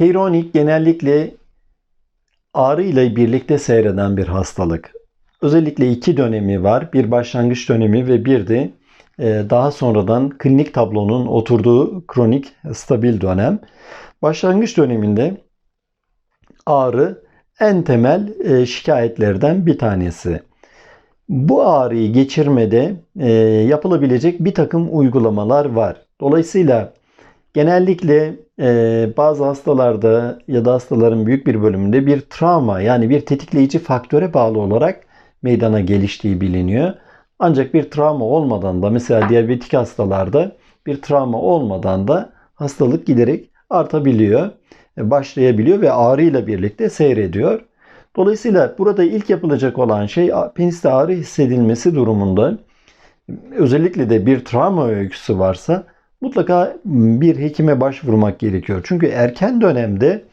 Peyronik genellikle ağrı ile birlikte seyreden bir hastalık. Özellikle iki dönemi var. Bir başlangıç dönemi ve bir de e, daha sonradan klinik tablonun oturduğu kronik stabil dönem. Başlangıç döneminde ağrı en temel e, şikayetlerden bir tanesi. Bu ağrıyı geçirmede e, yapılabilecek bir takım uygulamalar var. Dolayısıyla genellikle e, bazı hastalarda ya da hastaların büyük bir bölümünde bir travma yani bir tetikleyici faktöre bağlı olarak meydana geliştiği biliniyor. Ancak bir travma olmadan da mesela diyabetik hastalarda bir travma olmadan da hastalık giderek artabiliyor, e, başlayabiliyor ve ağrıyla birlikte seyrediyor. Dolayısıyla burada ilk yapılacak olan şey peniste ağrı hissedilmesi durumunda özellikle de bir travma öyküsü varsa mutlaka bir hekime başvurmak gerekiyor. Çünkü erken dönemde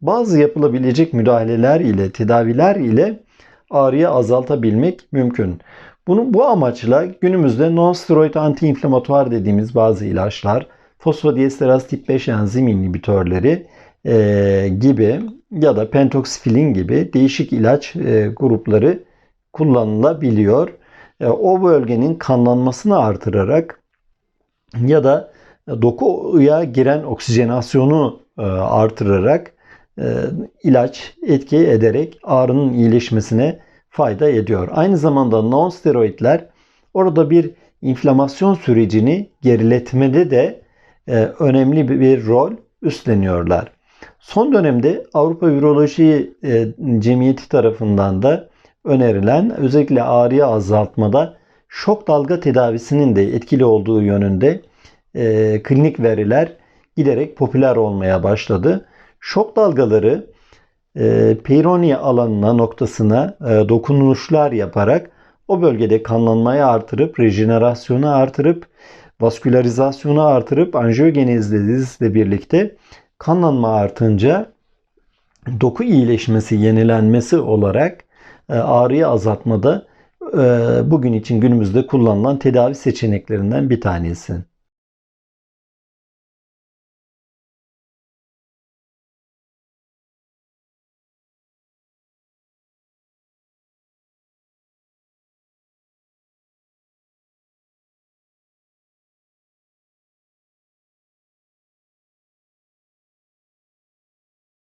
bazı yapılabilecek müdahaleler ile, tedaviler ile ağrıyı azaltabilmek mümkün. Bunu bu amaçla günümüzde non-steroid antiinflamatuar dediğimiz bazı ilaçlar, fosfodiesteraz tip 5 enzim inhibitörleri e, gibi ya da pentoksifilin gibi değişik ilaç e, grupları kullanılabiliyor. E, o bölgenin kanlanmasını artırarak ya da dokuya giren oksijenasyonu e, artırarak e, ilaç etki ederek ağrının iyileşmesine fayda ediyor. Aynı zamanda non-steroidler orada bir inflamasyon sürecini geriletmede de e, önemli bir rol üstleniyorlar. Son dönemde Avrupa Viroloji Cemiyeti tarafından da önerilen özellikle ağrıyı azaltmada şok dalga tedavisinin de etkili olduğu yönünde e, klinik veriler giderek popüler olmaya başladı. Şok dalgaları e, Peyronie alanına noktasına e, dokunuşlar yaparak o bölgede kanlanmayı artırıp, rejenerasyonu artırıp, vaskülarizasyonu artırıp, anjiyogenezle birlikte kanlanma artınca doku iyileşmesi, yenilenmesi olarak e, ağrıyı azaltmada bugün için günümüzde kullanılan tedavi seçeneklerinden bir tanesi.